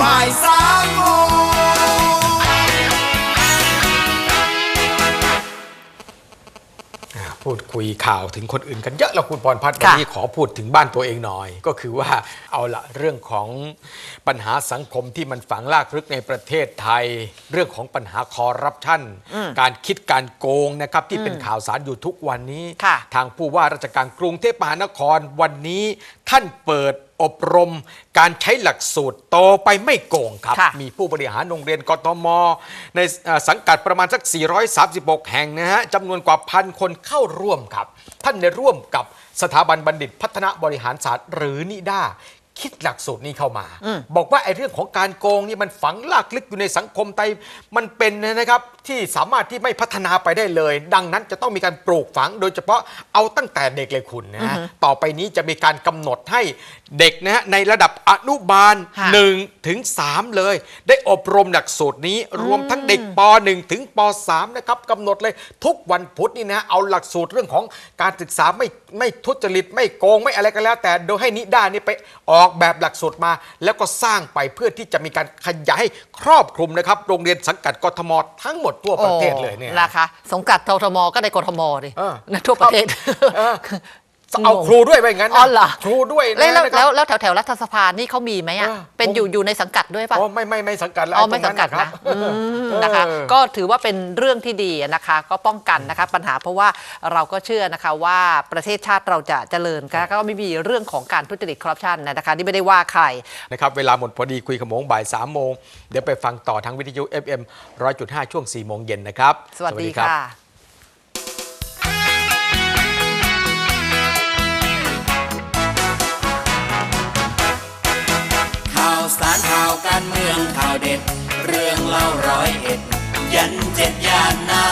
บ่ายสามโมงพูดคุยข่าวถึงคนอื่นกันเยอะเราคุณปอนพัฒน์วันนี้ขอพูดถึงบ้านตัวเองหน่อย ก็คือว่าเอาละเรื่องของปัญหาสังคมที่มันฝังลากลึกในประเทศไทย เรื่องของปัญหาคอร์รัปชันการคิดการโกงนะครับที่เป็นข่าวสารอยู่ทุกวันนี้ ทางผู้ว่าราชการกรุงเทพมหานครวันนี้ ท่านเปิดอบรม การใช้หลักสูตรโตไปไม่โกงครับ ค่ะ มีผู้บริหารโรงเรียนกทม ในเอ่อสังกัดประมาณสัก 436 แห่งนะฮะจำนวนกว่าพันคนเข้าร่วมครับ ท่านได้ร่วมกับสถาบันบัณฑิตพัฒนาบริหารศาสตร์หรือนิด้า คิดหลักสูตรนี้เข้ามา บอกว่าไอ้เรื่องของการโกงนี่มันฝังลากลึกอยู่ในสังคมไทยมันเป็นนะครับที่สามารถที่ไม่พัฒนาไปได้เลย ดังนั้นจะต้องมีการปลูกฝัง โดยเฉพาะเอาตั้งแต่เด็กเลยคุณนะฮะต่อไปนี้จะมีการกำหนดให้เด็กนะฮะในระดับอนุบาลค่ะหนึ่งถึงสามเลย ได้อบรมหลักสูตรนี้รวมทั้งเด็กป .1 ถึงป .3 นะครับกำหนดเลยทุกวันพุธนี่นะเอาหลักสูตรเรื่องของการศึกษาไม่ไม่ทุจริตไม่โกงไม่อะไรก็แล้ว แต่โดยให้นิด้านี่ไปออกแบบหลักสูตรมา แล้วก็สร้างไปเพื่อที่จะมีการขยายให้ครอบคลุมนะครับ โรงเรียนสังกัดกทมทั้งหมดทั่วประเทศเลยเนี่ยโอ้นะคะสงกัดททมก็ในกทมดิเออ นะทั่วประเทศ เออเอาครูด้วยไปงั้นนะอ๋อเหรอ ครูด้วยแล้วนะแล้วนะคแล้รัวบแล้วแถวแถวรัฐสภานี่เขามีไหมอะเออเป็นผม อยู่อยู่ในสังกัดด้วยป่ะ อ๋อไม่ไม่ไม่สังกัดแล้วอ๋อไตรไม่สังกัดครันะบอืมนะคะ เออ ก็ถือว่าเป็นเรื่องที่ดีนะคะ ก็ป้องกันนะคะ ปัญหาเพราะว่าเราก็เชื่อนะคะว่าประเทศชาติเราจะเจริญก็ก็ไม่มีเรื่องของการทุจริตคอร์รัปชันนะคะที่ไม่ได้ว่าใคร นะครับเวลาหมดพอดีคุยขโมงบ่าย3ามโมง เดี๋ยวไปฟังต่อทางวิทยุ FM 100.5 ช่วง 4 โมงเย็นนะครับ สวัสดีรับค่ะาวเด็ด เรื่องเล่าร้อยเอ็ด ยันเจ็ดยานนา